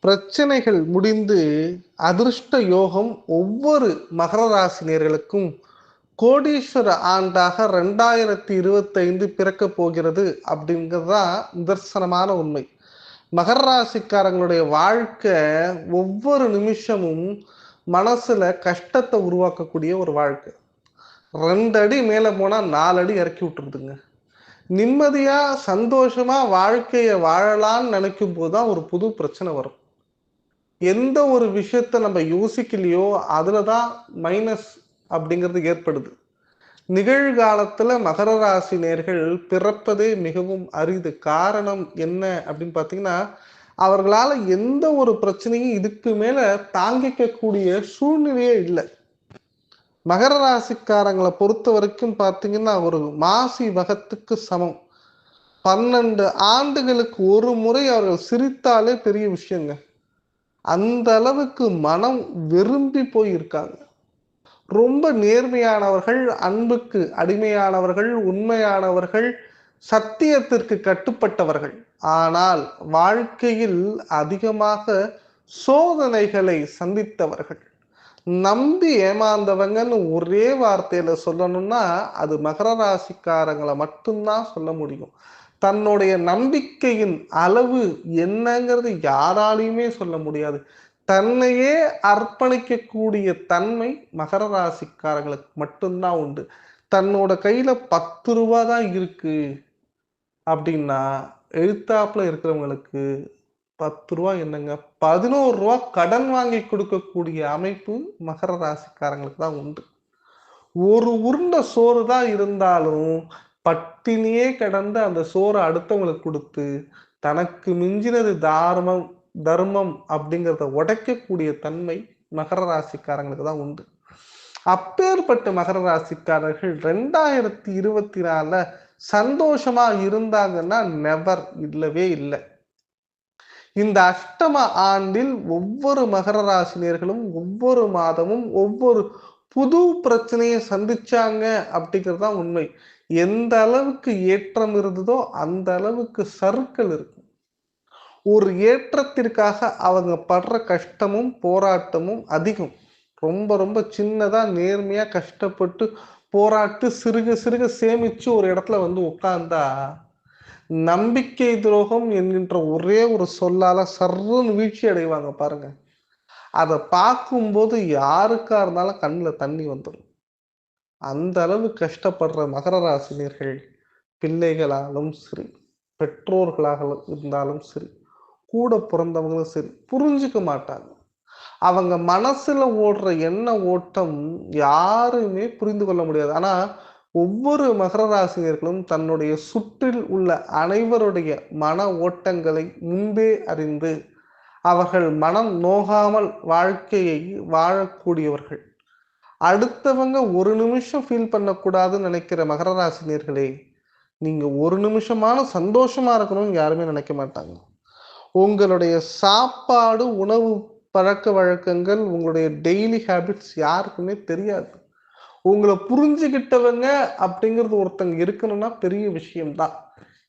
பிரச்சனைகள் முடிந்து அதிர்ஷ்ட யோகம் ஒவ்வொரு மகர ராசினியர்களுக்கும் கோடீஸ்வர ஆண்டாக ரெண்டாயிரத்தி இருபத்தைந்து பிறக்க போகிறது அப்படிங்கிறது தான் நிதர்சனமான உண்மை. மகர ராசிக்காரங்களுடைய வாழ்க்கை ஒவ்வொரு நிமிஷமும் மனசுல கஷ்டத்தை உருவாக்கக்கூடிய ஒரு வாழ்க்கை. ரெண்டு அடி மேல போனா நாலு அடி இறக்கி விட்டுருதுங்க. நிம்மதியா சந்தோஷமா வாழ்க்கையை வாழலாம்னு நினைக்கும் போதுதான் ஒரு புது பிரச்சனை வரும். எந்த ஒரு விஷயத்த நம்ம யோசிக்கலையோ அதுலதான் மைனஸ் அப்படிங்கிறது ஏற்படுது. நிகழ்காலத்துல மகர ராசி நேர்கள் பிறப்பதே மிகவும் அரிது. காரணம் என்ன அப்படின்னு பாத்தீங்கன்னா அவர்களால எந்த ஒரு பிரச்சனையும் இதுக்கு மேல தாங்கிக்க கூடிய சூழ்நிலையே இல்லை. மகர ராசிக்காரங்களை பொறுத்த வரைக்கும் பார்த்தீங்கன்னா ஒரு மாசி வகத்துக்கு சமம். பன்னெண்டு ஆண்டுகளுக்கு ஒரு முறை அவர்கள் சிரித்தாலே பெரிய விஷயங்க. அந்த அளவுக்கு மனம் விரும்பி போயிருக்காங்க. ரொம்ப நேர்மையானவர்கள் அன்புக்கு அடிமையானவர்கள் உண்மையானவர்கள் சத்தியத்திற்கு கட்டுப்பட்டவர்கள். ஆனால் வாழ்க்கையில் அதிகமாக சோதனைகளை சந்தித்தவர்கள். நம்பி ஏமாந்தவங்கன்னு ஒரே வார்த்தையில சொல்லணும்னா அது மகர ராசிக்காரங்களை மட்டும்தான் சொல்ல முடியும். தன்னுடைய நம்பிக்கையின் அளவு என்னங்கிறது யாராலையுமே சொல்ல முடியாது. தன்னையே அர்ப்பணிக்கக்கூடிய தன்மை மகர ராசிக்காரங்களுக்கு மட்டும்தான் உண்டு. தன்னோட கையில பத்து ரூபா தான் இருக்கு அப்படின்னா எழுத்தாப்புல இருக்கிறவங்களுக்கு பத்து ரூபா என்னங்க? பதினோரு ரூபா கடன் வாங்கி கொடுக்கக்கூடிய அமைப்பு மகர ராசிக்காரங்களுக்கு தான் உண்டு. ஒரு உருண்டை சோறு தான் இருந்தாலும் பட்டினியே கடந்து அந்த சோறை அடுத்தவங்களுக்கு கொடுத்து தனக்கு மிஞ்சினது தார்மம் தர்மம் அப்படிங்கிறத உடைக்கக்கூடிய தன்மை மகர ராசிக்காரங்களுக்கு தான் உண்டு. அப்பேற்பட்ட மகர ராசிக்காரர்கள் ரெண்டாயிரத்தி இருபத்தி நாலுல சந்தோஷமா இருந்தாங்கன்னா நெவர் இல்லவே இல்லை. இந்த அஷ்டம ஆண்டில் ஒவ்வொரு மகர ராசினியர்களும் ஒவ்வொரு மாதமும் ஒவ்வொரு புது பிரச்சனையை சந்திச்சாங்க அப்படிங்கிறது தான் உண்மை. எந்த அளவுக்கு ஏற்றம் இருந்ததோ அந்த அளவுக்கு சறுக்கள் இருக்கும். ஒரு ஏற்றத்திற்காக அவங்க படுற கஷ்டமும் போராட்டமும் அதிகம். ரொம்ப ரொம்ப சின்னதா நேர்மையா கஷ்டப்பட்டு போராட்டு சிறுக சிறுக சேமிச்சு ஒரு இடத்துல வந்து உட்கார்ந்தா நம்பிக்கை துரோகம் என்கின்ற ஒரே ஒரு சொல்லால சர்ன்னு வீழ்ச்சி அடைவாங்க பாருங்க. அதை பார்க்கும்போது யாருக்கா இருந்தாலும் கண்ணில் தண்ணி வந்துடும் அந்த அளவு கஷ்டப்படுற மகர ராசினியர்கள் பிள்ளைகளாலும் சரி பெற்றோர்களாக இருந்தாலும் சரி கூட பிறந்தவங்களும் சரி புரிஞ்சுக்க மாட்டாங்க. அவங்க மனசுல ஓடுற எண்ண ஓட்டம் யாருமே புரிந்து கொள்ள முடியாது. ஆனா ஒவ்வொரு மகர ராசினியர்களும் தன்னுடைய சுற்றில் உள்ள அனைவருடைய மன ஓட்டங்களை முன்பே அறிந்து அவர்கள் மனம் நோகாமல் வாழ்க்கையை வாழக்கூடியவர்கள். அடுத்தவங்க ஒரு நிமிஷம் ஃபீல் பண்ணக்கூடாதுன்னு நினைக்கிற மகர ராசினியர்களே நீங்கள் ஒரு நிமிஷமான சந்தோஷமாக இருக்கணும்னு யாருமே நினைக்க மாட்டாங்க. உங்களுடைய சாப்பாடு உணவு பழக்க வழக்கங்கள் உங்களுடைய டெய்லி ஹேபிட்ஸ் யாருக்குமே தெரியாது. உங்களை புரிஞ்சுக்கிட்டவங்க அப்படிங்கிறது ஒருத்தங்க இருக்கணும்னா பெரிய விஷயம்தான்.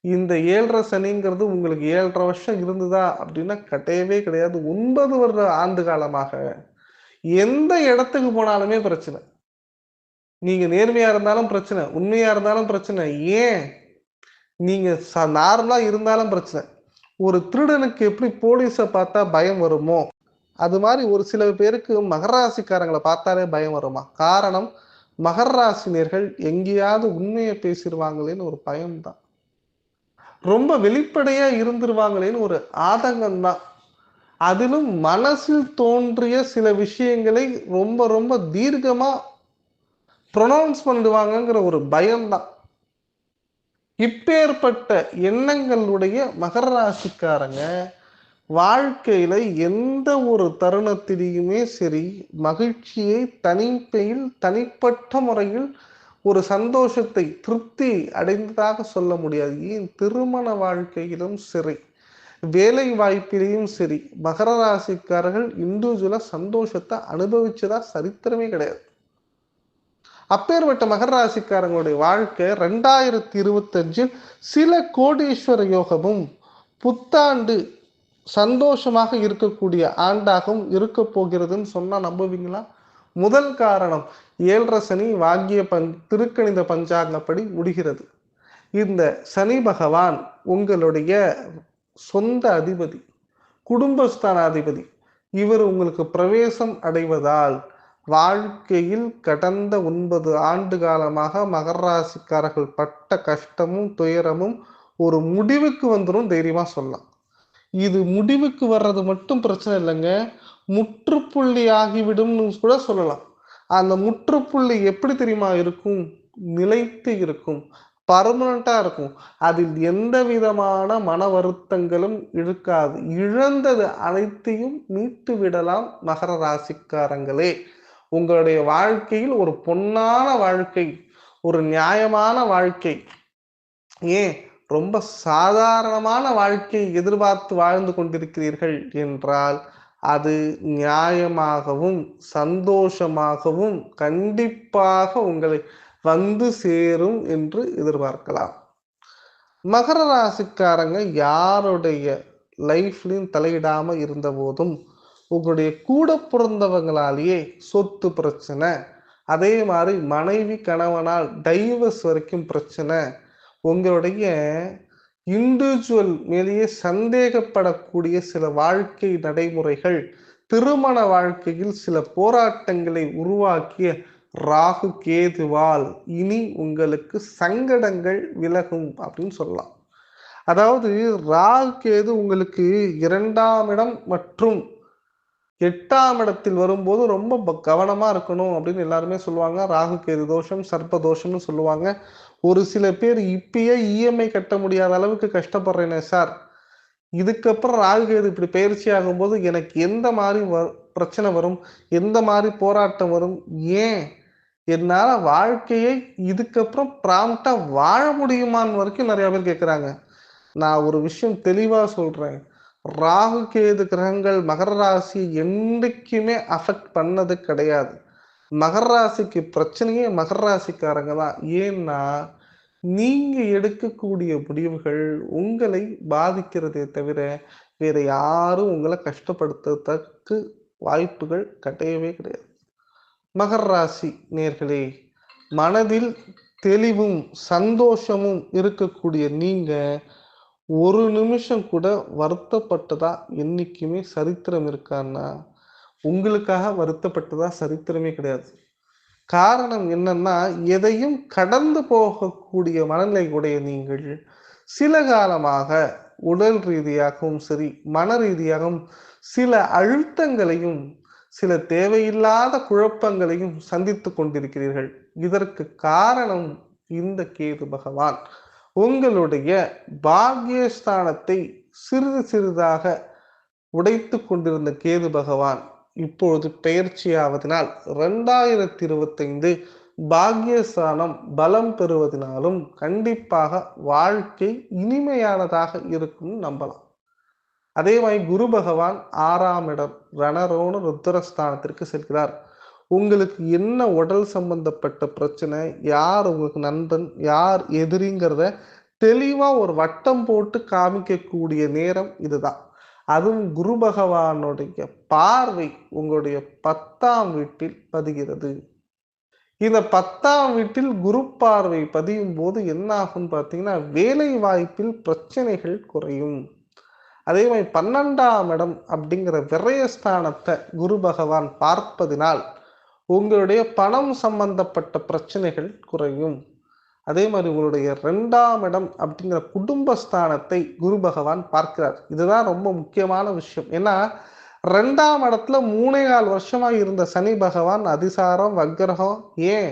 இந்த ஏழரை சனிங்கிறது உங்களுக்கு ஏழரை வருஷம் இருந்ததா அப்படின்னா கிடையவே கிடையாது. ஒன்பது வருட ஆண்டு காலமாக எந்த இடத்துக்கு போனாலுமே பிரச்சனை. நீங்க நேர்மையா இருந்தாலும் பிரச்சனை உண்மையா இருந்தாலும் பிரச்சனை. ஏன்? நீங்க நார்மலா இருந்தாலும் பிரச்சனை. ஒரு திருடனுக்கு எப்படி போலீஸை பார்த்தா பயம் வருமோ? அது மாதிரி ஒரு சில பேருக்கு மகராசிக்காரங்களை பார்த்தாலே பயம் வருமா? காரணம் மகர ராசினியர்கள் எங்கேயாவது உண்மையை பேசிடுவாங்களேன்னு ஒரு பயம்தான். ரொம்ப வெளிப்படையா இருந்துருவாங்களேன்னு ஒரு ஆதங்கம் தான் அதிலும் மனசில் தோன்றிய சில விஷயங்களை ரொம்ப ரொம்ப தீர்க்கமா ப்ரொனவுன்ஸ் பண்ணிடுவாங்கங்கிற ஒரு பயம்தான். இப்பேற்பட்ட எண்ணங்களுடைய மகர ராசிக்காரங்க வாழ்க்கையில எந்த ஒரு தருணத்திலையுமே சரி மகிழ்ச்சியை தனிப்பையில் தனிப்பட்ட முறையில் ஒரு சந்தோஷத்தை திருப்தி அடைந்ததாக சொல்ல முடியாது. ஏன்? திருமண வாழ்க்கையிலும் சரி. வேலை வாய்ப்பிலையும் சரி மகர ராசிக்காரர்கள் இண்டிவிஜுவலா சந்தோஷத்தை அனுபவிச்சதா சரித்திரமே கிடையாது. அப்பேற்பட்ட மகர ராசிக்காரங்களுடைய வாழ்க்கை ரெண்டாயிரத்தி இருபத்தஞ்சில் சில கோடீஸ்வர யோகமும் புத்தாண்டு சந்தோஷமாக இருக்கக்கூடிய ஆண்டாகவும் இருக்க போகிறதுன்னு சொன்னா நம்புவீங்களா? முதல் காரணம் ஏழரை சனி வாங்கிய பஞ் திருக்கணித பஞ்சாங்கப்படி முடிகிறது. இந்த சனி பகவான் உங்களுடைய சொந்த அதிபதி குடும்பஸ்தானாதிபதி. இவர் உங்களுக்கு பிரவேசம் அடைவதால் வாழ்க்கையில் கடந்த ஒன்பது ஆண்டு காலமாக மகராசிக்காரர்கள் பட்ட கஷ்டமும் துயரமும் ஒரு முடிவுக்கு வந்துடும் தைரியமாக சொல்லலாம். இது முடிவுக்கு வர்றது மட்டும் பிரச்சனை இல்லைங்க. முற்றுப்புள்ளி ஆகிவிடும்னு கூட சொல்லலாம். அந்த முற்றுப்புள்ளி எப்படி தெரியுமா இருக்கும்? நிலைத்து இருக்கும். பர்மனண்டா இருக்கும். அதில் எந்த விதமான மன வருத்தங்களும் இருக்காது. இழந்தது அனைத்தையும் மீட்டு விடலாம் மகர ராசிக்காரங்களே. உங்களுடைய வாழ்க்கையில் ஒரு பொன்னான வாழ்க்கை ஒரு நியாயமான வாழ்க்கை. ஏன்? ரொம்ப சாதாரணமான வாழ்க்கையை எதிர்பார்த்து வாழ்ந்து கொண்டிருக்கிறீர்கள் என்றால் அது நியாயமாகவும் சந்தோஷமாகவும் கண்டிப்பாக உங்களை வந்து சேரும் என்று எதிர்பார்க்கலாம். மகர ராசிக்காரங்க யாருடைய லைஃப்லையும் தலையிடாம இருந்த போதும் உங்களுடைய கூட பிறந்தவங்களாலேயே சொத்து பிரச்சனை அதே மாதிரி மனைவி கணவனால் டைவர்ஸ் வரைக்கும் பிரச்சனை உங்களுடைய இண்டிவிஜுவல் மேலேயே சந்தேகப்படக்கூடிய சில வாழ்க்கை நடைமுறைகள் திருமண வாழ்க்கையில் சில போராட்டங்களை உருவாக்கிய ராகு கேதுவால் இனி உங்களுக்கு சங்கடங்கள் விலகும் அப்படின்னு சொல்லலாம். அதாவது ராகு கேது உங்களுக்கு இரண்டாம் இடம் மற்றும் எட்டாம் இடத்தில் வரும்போது ரொம்ப கவனமா இருக்கணும் அப்படின்னு எல்லாருமே சொல்லுவாங்க. ராகு கேது தோஷம் சர்ப்ப தோஷம்னு சொல்லுவாங்க. ஒரு சில பேர் இப்பயே இஎம்ஐ கட்ட முடியாத அளவுக்கு கஷ்டப்படுறேனே சார். இதுக்கப்புறம் ராகு கேது இப்படி பயிற்சி ஆகும்போது எனக்கு எந்த மாதிரி வ பிரச்சனை வரும்? எந்த மாதிரி போராட்டம் வரும்? ஏன் என்னால வாழ்க்கையை இதுக்கப்புறம் ப்ராம்ப்டா வாழ முடியுமான்னு வரைக்கும் நிறைய பேர் கேட்குறாங்க நான் ஒரு விஷயம் தெளிவா சொல்றேன். ராகு கேது கிரகங்கள் மகர ராசி என்றைக்குமே அஃபெக்ட் பண்ணது கிடையாது. மகர ராசிக்கு பிரச்சனையே மகர ராசிக்காரங்க தான். ஏன்னா நீங்க எடுக்கக்கூடிய முடிவுகள் உங்களை பாதிக்கிறதே தவிர வேற யாரும் உங்களை கஷ்டப்படுத்துறதுக்கு வாய்ப்புகள் கிடையவே கிடையாது. மகர் ராசி நேர்களே மனதில் தெளிவும் சந்தோஷமும் இருக்கக்கூடிய நீங்க ஒரு நிமிஷம் கூட வருத்தப்பட்டதா என்னைக்குமே சரித்திரம் இருக்கான்னா உங்களுக்காக வருத்தப்பட்டதா சரித்திரமே கிடையாது. காரணம் என்னன்னா எதையும் கடந்து போகக்கூடிய மனநிலை உடைய நீங்கள் சில காலமாக உடல் ரீதியாகவும் சரி மன ரீதியாகவும் சில அழுத்தங்களையும் சில தேவையில்லாத குழப்பங்களையும் சந்தித்து கொண்டிருக்கிறீர்கள். இதற்கு காரணம் இந்த கேது பகவான். உங்களுடைய பாக்யஸ்தானத்தை சிறிது சிறிதாக உடைத்து கொண்டிருந்த கேது பகவான் இப்பொழுது பெயர்ச்சியாவதனால் ரெண்டாயிரத்தி இருபத்தைந்து பாக்யஸ்தானம் பலம் பெறுவதனாலும் கண்டிப்பாக வாழ்க்கை இனிமையானதாக இருக்கும் நம்பலாம். அதே மாதிரி குரு பகவான் ஆறாம் இடம் ரணரோண ருத்ரஸ்தானத்திற்கு செல்கிறார். உங்களுக்கு என்ன உடல் சம்பந்தப்பட்ட பிரச்சனை யார் உங்களுக்கு நண்பன் யார் எதிரிங்கிறத தெளிவா ஒரு வட்டம் போட்டு காமிக்கக்கூடிய நேரம் இதுதான். அதுவும் குரு பகவானுடைய பார்வை உங்களுடைய பத்தாம் வீட்டில் பதிகிறது. இந்த பத்தாம் வீட்டில் குரு பார்வை பதியும் போது என்ன ஆகும் பார்த்தீங்கன்னா வேலை வாய்ப்பில் பிரச்சனைகள் குறையும். அதே மாதிரி பன்னெண்டாம் இடம் அப்படிங்கிற விரயஸ்தானத்தை குரு பகவான் பார்ப்பதினால் உங்களுடைய பணம் சம்பந்தப்பட்ட பிரச்சனைகள் குறையும். அதே மாதிரி உங்களுடைய ரெண்டாம் இடம் அப்படிங்கிற குடும்பஸ்தானத்தை குரு பகவான் பார்க்கிறார். இதுதான் ரொம்ப முக்கியமான விஷயம். ஏன்னா ரெண்டாம் இடத்துல மூணே கால் வருஷமாக இருந்த சனி பகவான் அதிசாரம் வக்ரகம் ஏன்?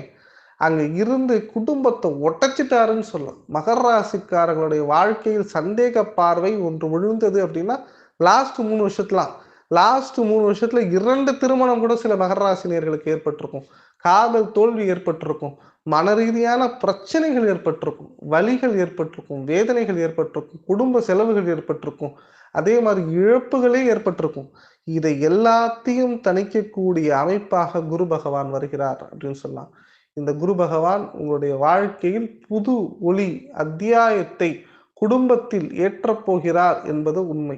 அங்கே இருந்து குடும்பத்தை ஒட்டச்சிட்டாருன்னு சொல்லலாம். மகர ராசிக்காரர்களுடைய வாழ்க்கையில் சந்தேக பார்வை ஒன்று விழுந்தது அப்படின்னா லாஸ்ட் மூணு வருஷத்துலாம். லாஸ்ட் மூணு வருஷத்துல இரண்டு திருமணம் கூட சில மகர ராசினியர்களுக்கு ஏற்பட்டிருக்கும். காதல் தோல்வி ஏற்பட்டிருக்கும். மன ரீதியான பிரச்சனைகள் ஏற்பட்டிருக்கும். வலிகள் ஏற்பட்டிருக்கும். வேதனைகள் ஏற்பட்டிருக்கும். குடும்ப செலவுகள் ஏற்பட்டிருக்கும். அதே மாதிரி இழப்புகளே ஏற்பட்டிருக்கும். இதை எல்லாத்தையும் தணிக்கக்கூடிய அமைப்பாக குரு பகவான் வருகிறார் அப்படின்னு சொல்லலாம். இந்த குரு பகவான் உங்களுடைய வாழ்க்கையில் புது ஒளி அத்தியாயத்தை குடும்பத்தில் ஏற்றப் போகிறார் என்பது உண்மை.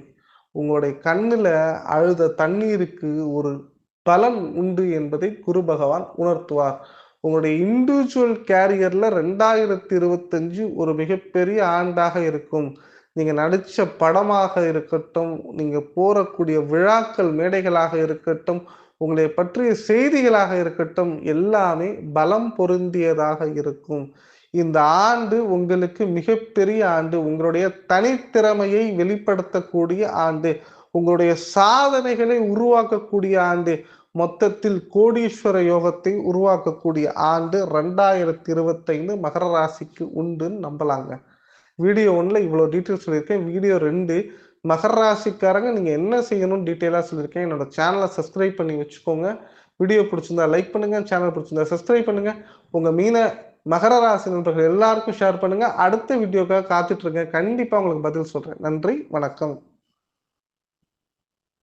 உங்களுடைய கண்ணில் அழுத தண்ணீருக்கு ஒரு பலன் உண்டு என்பதை குரு பகவான் உணர்த்துவார். உங்களுடைய இண்டிவிஜுவல் கேரியர்ல ரெண்டாயிரத்தி இருபத்தஞ்சு ஒரு மிகப்பெரிய ஆண்டாக இருக்கும். நீங்க நடிச்ச படமாக இருக்கட்டும் நீங்க போறக்கூடிய விழாக்கள் மேடைகளாக இருக்கட்டும் உங்களை பற்றிய செய்திகளாக இருக்கட்டும் எல்லாமே பலம் பொருந்தியதாக இருக்கும். இந்த ஆண்டு உங்களுக்கு மிகப்பெரிய ஆண்டு உங்களுடைய தனித்திறமையை வெளிப்படுத்தக்கூடிய ஆண்டு உங்களுடைய சாதனைகளை உருவாக்கக்கூடிய ஆண்டு மொத்தத்தில் கோடீஸ்வர யோகத்தை உருவாக்கக்கூடிய ஆண்டு ரெண்டாயிரத்தி இருபத்தைந்து மகர ராசிக்கு உண்டுன்னு நம்பலாங்க. வீடியோ ஒன்றில் இவ்வளோ டீட்டெயில் சொல்லியிருக்கேன். வீடியோ ரெண்டு மகர ராசிக்காரங்க நீங்கள் என்ன செய்யணும்னு டீட்டெயிலாக சொல்லியிருக்கேன். என்னோட சேனலை சப்ஸ்கிரைப் பண்ணி வச்சுக்கோங்க. வீடியோ பிடிச்சிருந்தா லைக் பண்ணுங்க சேனல் பிடிச்சிருந்தா சப்ஸ்கிரைப் பண்ணுங்க. உங்க மீன மகர ராசி நண்பர்கள் எல்லாருக்கும் ஷேர் பண்ணுங்க. அடுத்த வீடியோக்காக காத்துட்டு இருக்கேன் கண்டிப்பா உங்களுக்கு பதில் சொல்றேன். நன்றி வணக்கம்.